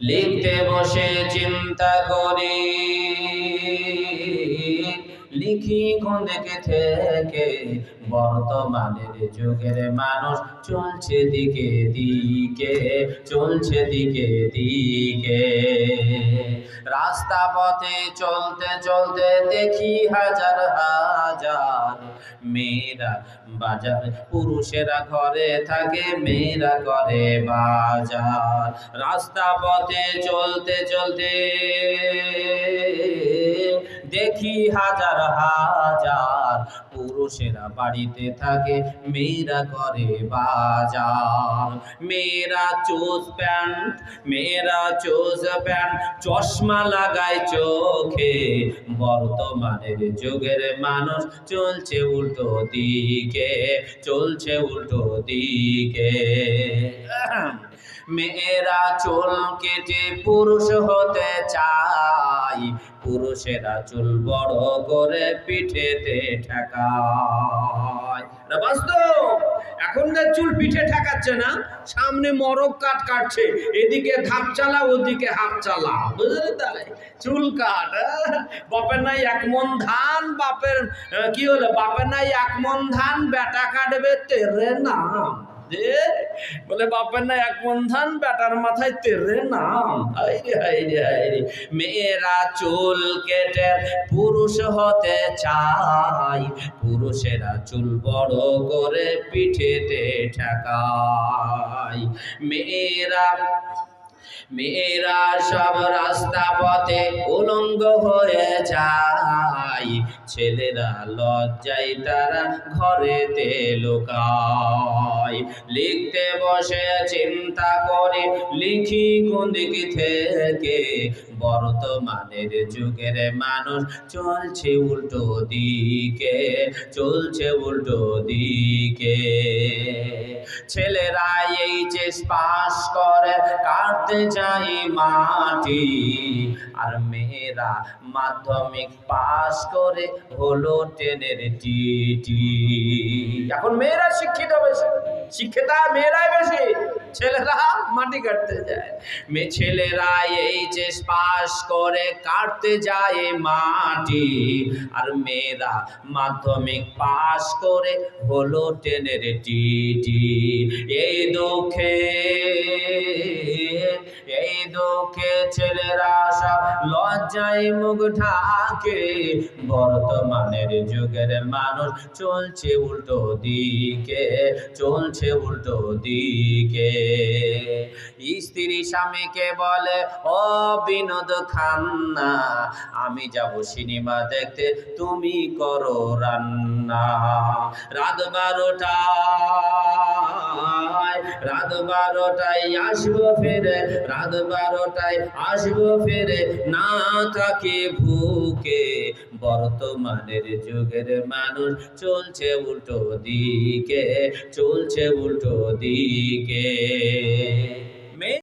লিখতে বসে চিন্তা করি। লিখি কোন দিকে থেকে? বর্তমানের যুগের মানুষ চলছে দিকে দিকে, চলছে দিকে দিকে। রাস্তা পথে চলতে চলতে দেখি হাজার হাজার মেয়েরা বাজার। পুরুষেরা ঘরে থাকে, মেয়েরা করে বাজার। রাস্তা পথে চলতে চলতে দেখি হাজার হাজার। পুরুষেরা বাড়িতে থাকে, মেয়েরা করে বাজার। মেয়েরা চোজ প্যান্ট, মেয়েরা চোজ প্যান্ট, চশমা লাগায় চোখে। বর্তমানের যুগের মানুষ চলছে উল্টো দিকে, চলছে উল্টো দিকে। মেয়েরা চুল কেটে পুরুষ হতে চায়। পুরুষেরা চুল বড় করে পিঠেতে ঠেকায়। বাস্তব! এখনকার চুল পিঠে ঠেকাচ্ছে না, সামনে মরক কাট কাটছে, এদিকে ধাপ চালা, ওদিকে হাফ চালা। বুঝলে তাই চুল কাট বাপের নাই এক মন ধান, বাপের কি হলো? বাপের নাই এক মন ধান, বেটা কাটবে তেরে নাম। বলে, বাপের না এক মন বেটার মাথায় তেরে নাম। হাইরে হাইরে হাইরে মেয়েরা চুল কেটে পুরুষ হতে চাই পুরুষেরা চুল বড় করে পিঠেতে ঠেকায়। মেয়েরা মেয়েরা সব রাস্তা পথে উলঙ্গ হয়ে যায়। ছেলেরা লজ্জায় তারা ঘরেতে লুকায়। লিখতে বসে চিন্তা করে, লিখি কোন দিক থেকে? বর্তমানের যুগের মানুষ চলছে উল্টো দিকে, চলছে উল্টো দিকে। ছেলেরা যে পাস করে কাটতে যাই মাটি। আর মেয়েরা মাধ্যমিক পাস করে হলো টেনের টিটি। এখন মেয়েরা শিক্ষিত বেশি, শিক্ষিতা মেয়েরাই বেশি, ছেলেরা মাটি কাটতে যায়। মেয়ে ছেলেরা এইচএস পাস করে কাটতে যায় মাটি, আর মেয়েরা মাধ্যমিক পাস করে হলো টেনের টিটি। এই দুঃখে এই দুঃখে ছেলেরা লজ্জায় মুখ ঢাকে। বর্তমানের যুগের মানুষ চলছে উল্টো দিকে, চলছে উল্টো দিকে। স্ত্রী স্বামীকে বলে, ও বিনোদ খান্না, আমি যাব সিনেমা দেখতে, তুমি করো রান্না। রাত বারোটায় রাত বারোটায় আসব ফেরে, রাত বারোটায় আসব ফেরে, না থাকে ভুকে। বর্তমানের যুগের মানুষ চলছে উল্টো দিকে, চলছে উল্টো দিকে।